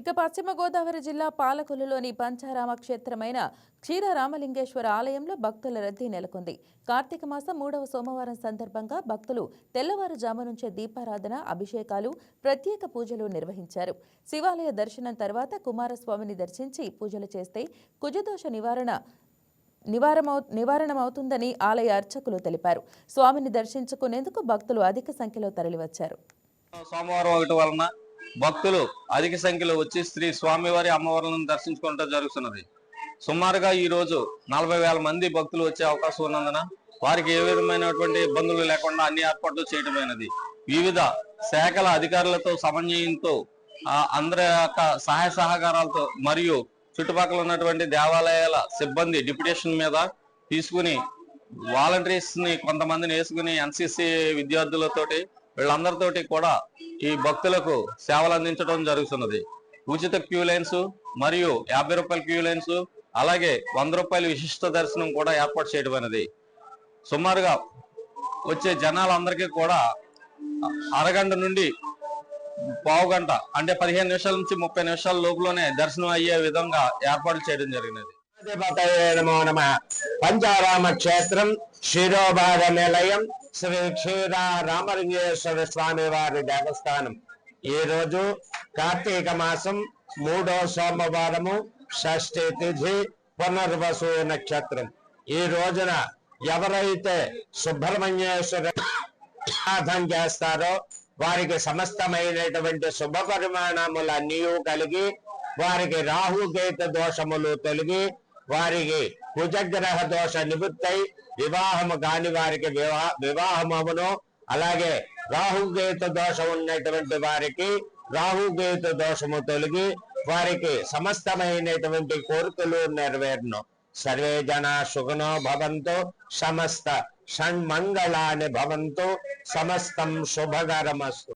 ఇక పశ్చిమ గోదావరి జిల్లా పాలకొల్లులోని పంచారామ క్షేత్రమైన క్షీరరామలింగేశ్వర ఆలయంలో భక్తుల రద్దీ నెలకొంది. కార్తీక మాసం మూడవ సోమవారం సందర్భంగా భక్తులు తెల్లవారుజాము నుంచే దీపారాధన అభిషేకాలు ప్రత్యేక పూజలు నిర్వహించారు. శివాలయ దర్శనం తర్వాత కుమారస్వామిని దర్శించి పూజలు చేస్తే కుజదోష నివారణ నివారమవు నివారణమవుతుందని ఆలయ అర్చకులు తెలిపారు. స్వామిని దర్శించుకునేందుకు భక్తులు అధిక సంఖ్యలో తరలివచ్చారు. సోమవారం ఒకటి వలన భక్తులు అధిక సంఖ్యలో వచ్చి శ్రీ స్వామివారి అమ్మవార్లను దర్శించుకోవడం జరుగుతున్నది. సుమారుగా ఈ రోజు నలభై వేల మంది భక్తులు వచ్చే అవకాశం ఉన్నందున వారికి ఏ విధమైనటువంటి ఇబ్బందులు లేకుండా అన్ని ఏర్పాట్లు చేయడమైనది వివిధ శాఖల అధికారులతో సమన్వయంతో అందరి యొక్క సహాయ సహకారాలతో మరియు చుట్టుపక్కల ఉన్నటువంటి దేవాలయాల సిబ్బంది డిప్యుటేషన్ మీద తీసుకుని వాలంటీర్స్ని కొంతమందిని వేసుకుని ఎన్సిసి విద్యార్థులతోటి వీళ్ళందరితోటి కూడా ఈ భక్తులకు సేవలు అందించడం జరుగుతున్నది. ఉచిత క్యూ లైన్స్ మరియు యాభై రూపాయల క్యూ లైన్స్ అలాగే వంద రూపాయల విశిష్ట దర్శనం కూడా ఏర్పాటు చేయడం అనేది సుమారుగా వచ్చే జనాలందరికీ కూడా అరగంట నుండి పావు గంట అంటే పదిహేను నిమిషాల నుంచి ముప్పై నిమిషాల లోపులోనే దర్శనం అయ్యే విధంగా ఏర్పాటు చేయడం జరిగినది. పంచారామ క్షేత్రం శిరోభాగ నిలయం శ్రీ క్షీర రామలింగేశ్వర స్వామి వారి దేవస్థానం. ఈ రోజు కార్తీక మాసం మూడో సోమవారము షష్ఠి తిథి పునర్వసు నక్షత్రం. ఈ రోజున ఎవరైతే సుబ్రహ్మణ్యేశ్వర ఆరాధన చేస్తారో వారికి సమస్తమైనటువంటి శుభ పరిమాణములన్నీ కలిగి వారికి రాహుకేత దోషములు తొలగి వారికి కుజగ్రహ దోష నివృత్తై వివాహము కాని వారికి వివా వివాహమవును అలాగే రాహుకేత దోషం ఉన్నటువంటి వారికి రాహుకేత దోషము తొలగి వారికి సమస్తమైనటువంటి కోరికలు నెరవేరును సర్వే జన సుఖనో భవంతు సమస్త షణ్మంగళాని భవంతు సమస్తం శుభకరమస్తు